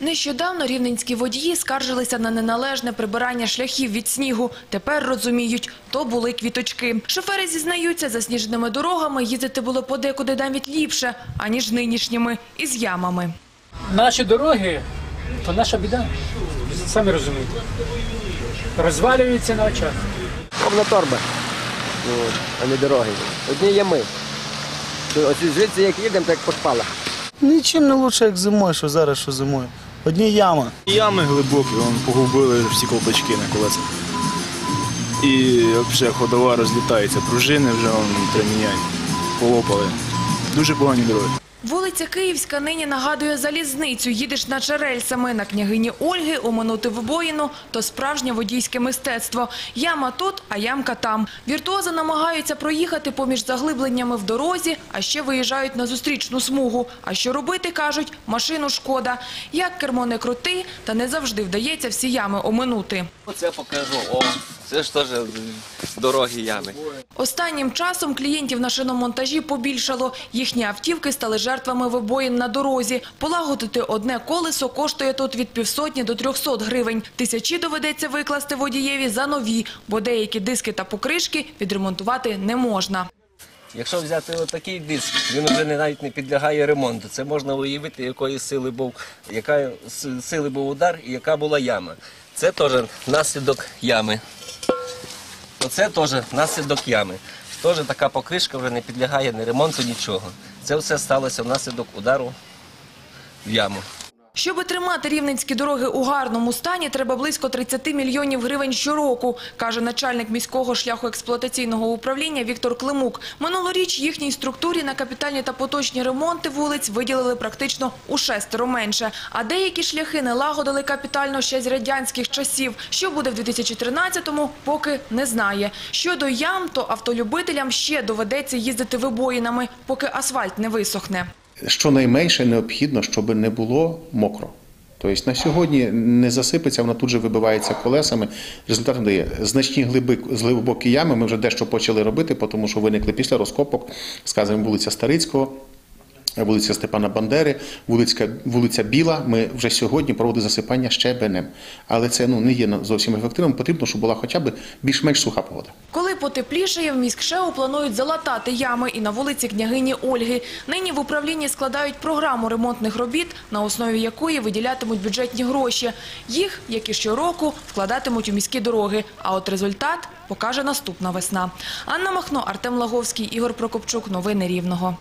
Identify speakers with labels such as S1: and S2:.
S1: Нещодавно рівненські водії скаржилися на неналежне прибирання шляхів від снігу. Тепер розуміють, то були квіточки. Шофери зізнаються, засніженими дорогами їздити було подекуди навіть ліпше, аніж нинішніми, із ямами.
S2: Наші дороги то наша біда. Самі розумієте. Розвалюються на очах.
S3: Повна торба, ну, а не дороги. Одні ями. Ось звідси як їдемо, так як по шпалах.
S4: Нічим не лучше, як зимою, що зараз, що зимою. Одні ями.
S5: Ями глибокі, вон, погубили всі колпачки на колесах. І взагалі ходова розлітається, пружини вже вон, полопали. Дуже погані дороги.
S1: Вулиця Київська нині нагадує залізницю. Їдеш наче рельсами. На княгині Ольги оминути вибоїну – то справжнє водійське мистецтво. Яма тут, а ямка там. Віртуози намагаються проїхати поміж заглибленнями в дорозі, а ще виїжджають на зустрічну смугу. А що робити, кажуть, машину шкода. Як кермо не крути, та не завжди вдається всі ями оминути.
S6: Оце покажу. О, це ж теж дорогі ями.
S1: Останнім часом клієнтів на шиномонтажі побільшало. Їхні автівки стали жертвами вибоїн на дорозі. Полагодити одне колесо коштує тут від півсотні до трьохсот гривень. Тисячі доведеться викласти водієві за нові, бо деякі диски та покришки відремонтувати не можна.
S6: Якщо взяти отакий диск, він вже навіть не підлягає ремонту. Це можна уявити, якої сили був, яка сили був удар і яка була яма. Це теж наслідок ями. Оце теж наслідок ями. Теж така покришка вже не підлягає ні ремонту, нічого. Це все сталося внаслідок удару в яму.
S1: Щоби тримати рівненські дороги у гарному стані, треба близько 30 мільйонів гривень щороку, каже начальник міського шляхоексплуатаційного управління Віктор Климук. Минулоріч їхній структурі на капітальні та поточні ремонти вулиць виділили практично у шестеро менше. А деякі шляхи не лагодили капітально ще з радянських часів. Що буде в 2013-му, поки не знає. Щодо ям, то автолюбителям ще доведеться їздити вибоїнами, поки асфальт не висохне.
S7: Щонайменше необхідно, щоб не було мокро. Тобто на сьогодні не засипеться, вона тут же вибивається колесами. Результатом дає значні глибокі ями. Ми вже дещо почали робити, тому що виникли після розкопок, сказуємо вулиця Старицького. Вулиця Степана Бандери, вулиця, вулиця Біла. Ми вже сьогодні проводимо засипання щебенем. Але це ну, не є зовсім ефективним. Потрібно, щоб була хоча б більш-менш суха погода.
S1: Коли потеплішає, в міськшеу планують залатати ями і на вулиці княгині Ольги. Нині в управлінні складають програму ремонтних робіт, на основі якої виділятимуть бюджетні гроші. Їх, як і щороку, вкладатимуть у міські дороги. А от результат покаже наступна весна. Анна Махно, Артем Лаговський, Ігор Прокопчук. Новини Рівного.